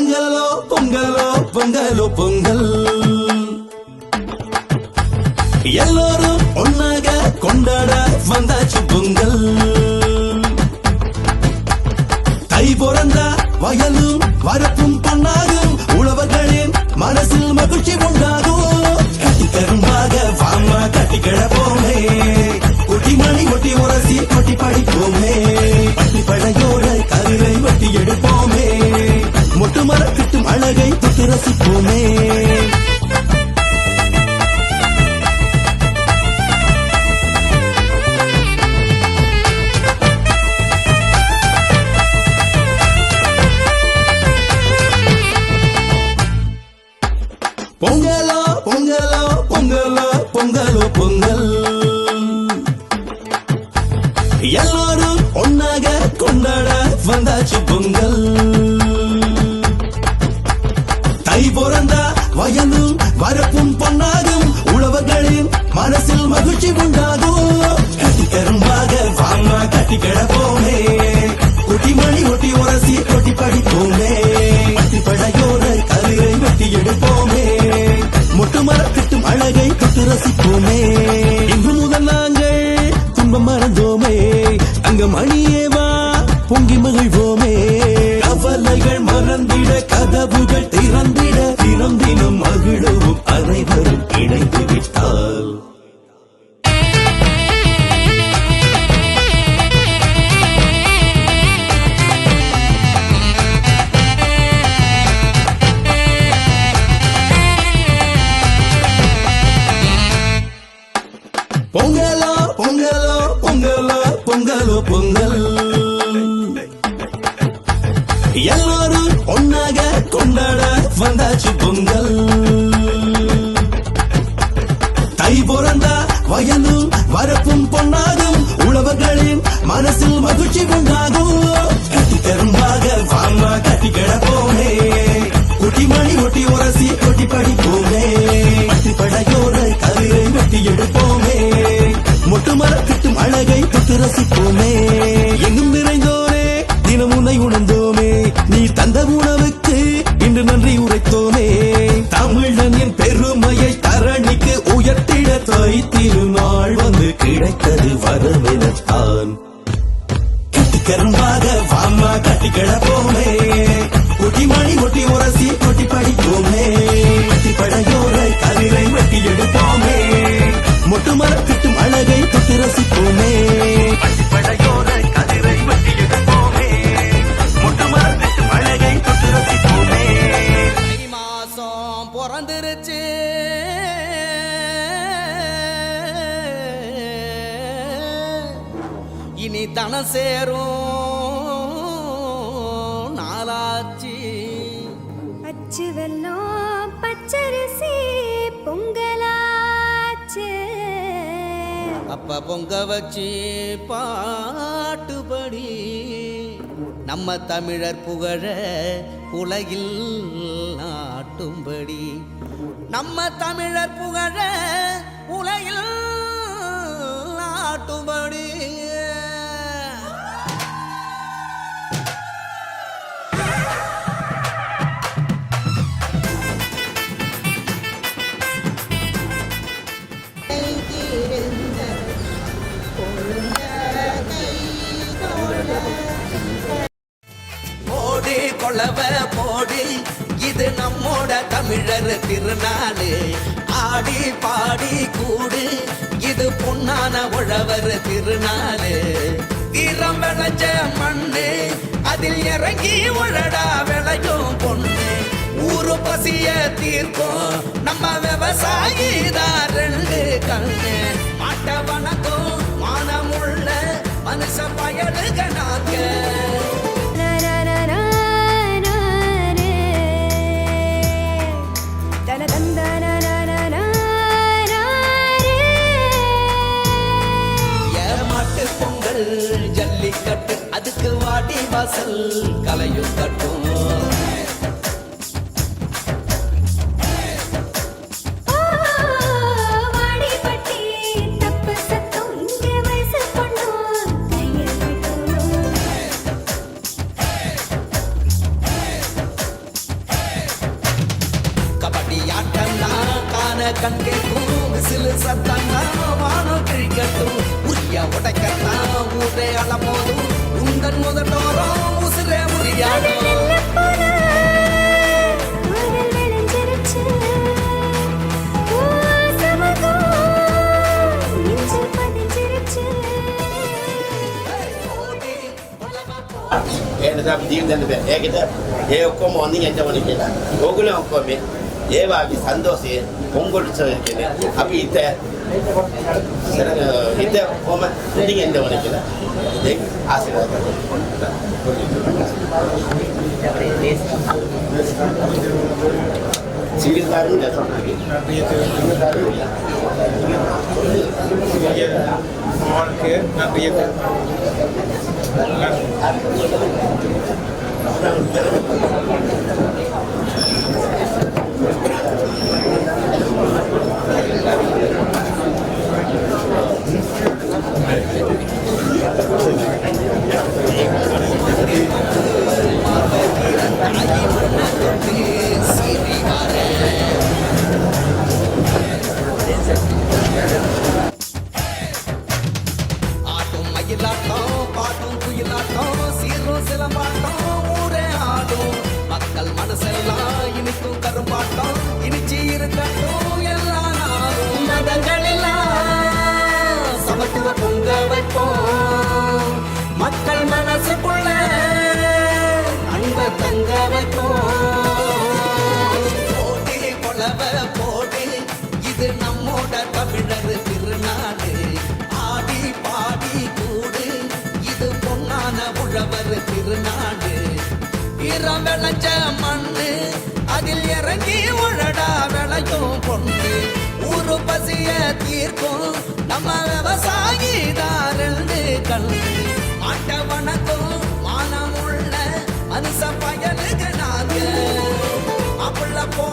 பொங்கலோ பொங்கலோ பொங்கலோ பொங்கல். எல்லோரும் ஒன்னாக கொண்டாட வந்தாச்சு பொங்கல். தை பிறந்தா வயலும் வரப்பும் பொன்னாகும். உழவர்களின் மனசில் மகிழ்ச்சி உண்டாகும். கட்டிக்கரும்பாக வாமா கட்டி கிடப்போமே. கொட்டி மணி கொட்டி உரசி கொட்டி படிப்போமே. பார்த்து ரசிப்போமே பொங்கலோ பொங்கலோ பொங்கலோ பொங்கலோ பொங்கல். எல்லாரும் ஒன்னாக கொண்டாட வந்தாச்சு பொங்கல். வயலும் வரப்பும் பொன்னாகும். உழவர்களின் மனசில் மகிழ்ச்சி உண்டாகும். கட்டி வாமா கட்டி கிடப்போமே. கொட்டி மணி ஒட்டி உரசி கொட்டி படிப்போமே. பட்டி கதிரை வெட்டி எடுப்போமே. மொட்டு மரத்திட்டும் அழகை தொட்டு ரசிப்போமே. இன்று முதல் நாங்கள் துன்பம் மறந்தோமே. அங்க மணியே மகிழவும் இணைந்து விட்டால். பொங்கலோ பொங்கலோ பொங்கலோ பொங்கலோ பொங்கல். எல்லாரும் ஒன்னாக கொண்டாட வந்தாச்சு பொங்கல். வயலும் வரப்பும் பொன்னாகும் உழவர்களின் மனசில் மகிழ்ச்சி உண்டாகும். கட்டி தரும்பாக வாமா கட்டி கிடப்போமே. குட்டி மணி ஒட்டி உரசி கொட்டி படிப்போமே. பட்டி படையோட கருவை வெட்டி எடுப்போமே. மொட்டு மரத்திட்டும் அழகை தொட்டு ரசிப்போமே. எங்கும் நிறைந்தோரே தினம் உன்னை உணர்ந்தோமே. நீ தந்த உணவுக்கு இன்று நன்றி உரைத்தோமே. தமிழனின் பெருமையை தரணிக்கு உயர்த்திட தாய் கிடைத்தது வரமெனத்தான். கரும்பாக வாமா கட்டி கிடப்போமே. ஒட்டி மணி ஒட்டி உரசி கொட்டி படிப்போமே. கட்டி படையோர கதிரை வெட்டி எடுப்போமே. மொட்டு மரத்திட்டும் அழகை தொட்டு ரசிப்போமே. இனி தன சேரும் நாளாச்சு. அச்சு வெல்லம் பச்சரிசி பொங்கலாச்சு. அப்ப பொங்க வச்சு பாட்டுபடி நம்ம தமிழர் புகழ உலகில் நாட்டும்படி. நம்ம தமிழர் புகழ உலகில் போடு போடி இது நம்மோட தமிழர் திருநாளு. ஆடி பாடி கூடு இது பொன்னான உழவர் திருநாளு. தீரம் விளைச்ச மண்ணு அதில் இறங்கி உழடா விளையும் பொண்ணு. ஊரு பசிய தீர்க்கும் நம்ம விவசாயி தான் ரெண்டு கண்ணு. வாசல் கலையும் தட்டும். கண்கே சிலு சத்தன்னா வானம் கிழிக்கட்டும். உரிய உடைக்கத்தான் ஊரே அளபோதும் உந்தன் முதட்டோரம் உசிரே முடியாடும் காதல் விளைஞ்சிருச்சு சமகம் நெஞ்சில் பதிஞ்சிருச்சு ඒ නිසා අපි ජීවිත දෙන්න බෑ. ඒකට ඒ ඔක්කොම ඔන්නින් යන්න ඕනේ කියලා. ඕගොල්ලෝ ඔක්කොම ಏವಾಗಿ ಸಂದೋಷಿ ಪೊಂಗೊಳಿಸಿದ್ದೇನೆ ಅಪ್ಪಿ ಇತ್ತೆ ಇತ್ತೆ ಹೋಮ ಹುಡುಗಿ ಎಂದೇ ಒಣಗಿಲ್ಲ ಆಶೀರ್ವಾದ ಸಿಂಗಿದಾರು வாழ்க்கை நன்றியது நன்றி பல்லவ போடு இது நம்மோட தமிழர் திருநாடு. ஆடி பாடி கூடு இது பொன்னான உழவர் திருநாடு. இரம் விளைஞ்ச மண்ணு அதில் இறங்கி உழடா விளையும் பொண்ணு. ஊரு பசிய தீர்க்கும் நம்ம விவசாயி தாரண்டு கல்வி ஆட்ட வணக்கம் மானமுள்ள மனுஷ பயனுக்கு நாங்கள் அப்படில போ